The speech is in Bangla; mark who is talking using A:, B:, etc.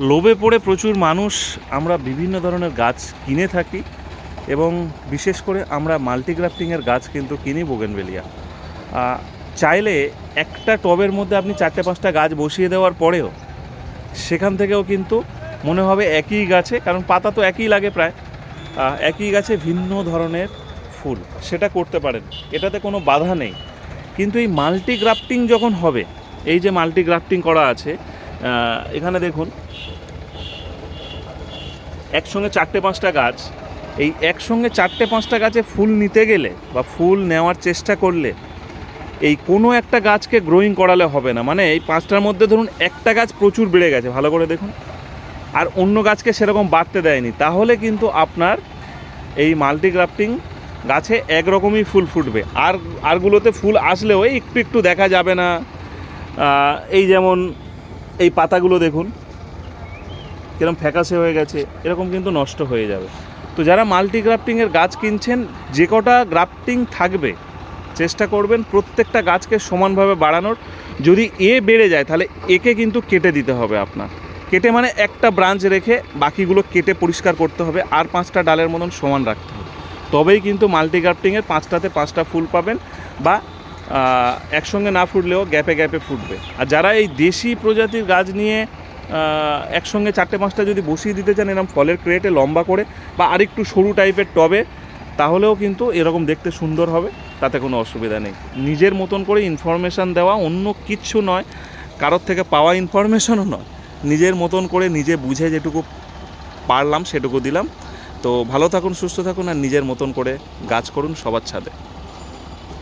A: লোভে পড়ে প্রচুর মানুষ আমরা বিভিন্ন ধরনের গাছ কিনে থাকি এবং বিশেষ করে আমরা মাল্টিগ্রাফটিংয়ের গাছ কিন্তু কিনি বোগেনভেলিয়া। আহ, চাইলে একটা টবের মধ্যে আপনি চারটে পাঁচটা গাছ বসিয়ে দেওয়ার পরেও সেখান থেকেও কিন্তু মনে হবে একই গাছে কারণ পাতা তো একই লাগে প্রায়। একই গাছে ভিন্ন ধরনের ফুল সেটা করতে পারেন এটাতে কোনো বাধা নেই। কিন্তু এই মাল্টি গ্রাফটিং যখন হবে এই যে মাল্টি গ্রাফটিং করা আছে এখানে দেখুন, একসঙ্গে চারটে পাঁচটা গাছ, এই একসঙ্গে চারটে পাঁচটা গাছে ফুল নিতে গেলে বা ফুল নেওয়ার চেষ্টা করলে এই কোনো একটা গাছকে গ্রোয়িং করালে হবে না। মানে এই পাঁচটার মধ্যে ধরুন একটা গাছ প্রচুর বেড়ে গেছে, ভালো করে দেখুন। আর অন্য গাছকে সেরকম বাড়তে দেয়নি। তাহলে কিন্তু আপনার এই মাল্টিগ্রাফটিং গাছে একরকমই ফুল ফুটবে। আর আরগুলোতে ফুল আসলেও একটু একটু দেখা যাবে না। এই যেমন এই পাতাগুলো দেখুন, কিরম ফ্যাকাসে হয়ে গেছে, এরকম কিন্তু নষ্ট হয়ে যাবে। তো যারা মাল্টি গ্রাফটিংয়ের গাছ কিনছেন, যে কটা গ্রাফটিং থাকবে, চেষ্টা করবেন প্রত্যেকটা গাছকে সমানভাবে বাড়ানোর। যদি এ বেড়ে যায়, তাহলে একে কিন্তু কেটে দিতে হবে আপনার। কেটে মানে একটা ব্রাঞ্চ রেখে বাকিগুলো কেটে পরিষ্কার করতে হবে, আর পাঁচটা ডালের মতন সমান রাখতে হবে। তবেই কিন্তু মাল্টি গ্রাফটিংয়ের পাঁচটাতে পাঁচটা ফুল পাবেন, বা একসঙ্গে না ফুটলেও গ্যাপে গ্যাপে ফুটবে। আর যারা এই দেশি প্রজাতির গাছ নিয়ে একসঙ্গে চারটে পাঁচটা যদি বসিয়ে দিতে চান এরকম ফলের ক্রেটে লম্বা করে বা আরেকটু সরু টাইপের টবে, তাহলেও কিন্তু এরকম দেখতে সুন্দর হবে, তাতে কোনো অসুবিধা নেই। নিজের মতন করে ইনফরমেশান দেওয়া অন্য কিচ্ছু নয়, কারোর থেকে পাওয়া ইনফরমেশনও নয়। নিজের মতন করে নিজে বুঝে যেটুকু পারলাম সেটুকু দিলাম। তো ভালো থাকুন, সুস্থ থাকুন, আর নিজের মতন করে গাছ করুন সবার ছাদে।